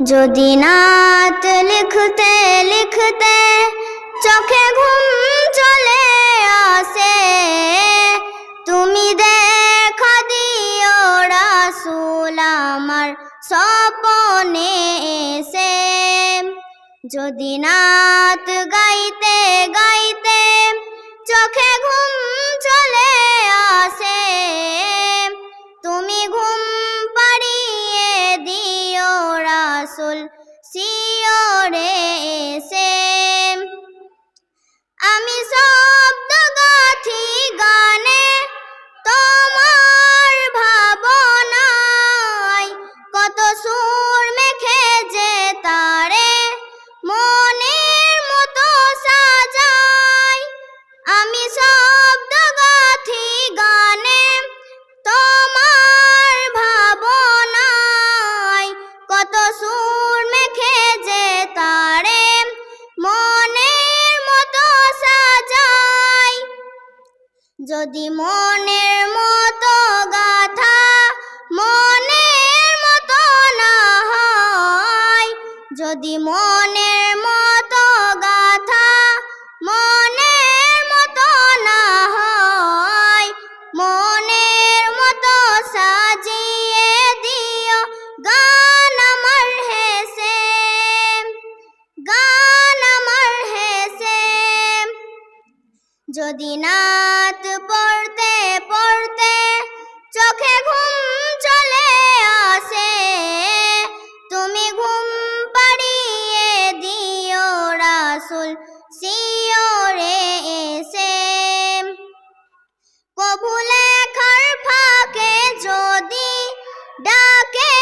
যদি নাত লিখতে লিখতে চোখে ঘুম চলে আসে, তুমি দেখা দিও রাসুল আমার স্বপনে এসে। যদি নাত গাইতে গাইতে চোখে ঘুম চলে আসে রাসুল সিওরে এসে আমি শব্দ যদি মনের মতো গাথা মনের মতো না হয় যদি মনের মতো যদি নাত পড়তে পড়তে চোখে ঘুম চলে আসে, তুমি ঘুম পাড়িয়ে দিও রাসুল সিওরে এসে। কবু লেখার ফাঁকে যদি ডাকে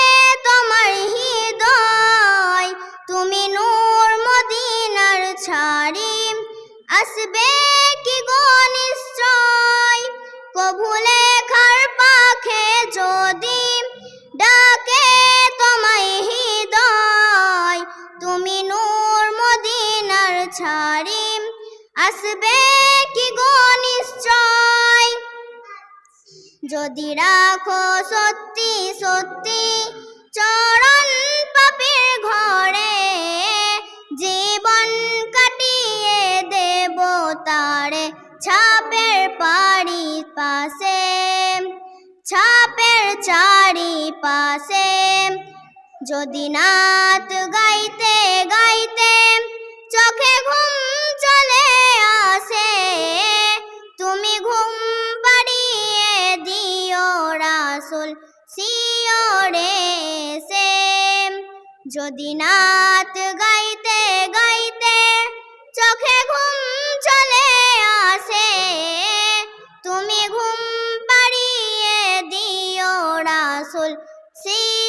তোমার হৃদয়, তুমি নূর মদিনার ছাড়ি আসবে কি গো নিশ্চয়? কবু লেখার পাখে যদি ডাকে তোমায় হৃদয়, তুমি নূর মদিনার ছাড়ি। আসবে কি গো নিশ্চয়? যদি রাখো সত্যি সত্যি পাশে, ছাপের চারি পাশে যদি নাত গাইতে গাইতে চোখে ঘুম চলে আসে, তুমি ঘুম পাড়িয়ে দিও রাসুল সিওরে এসে। যদি নাত গাইতে গাইতে পাড়িয়ে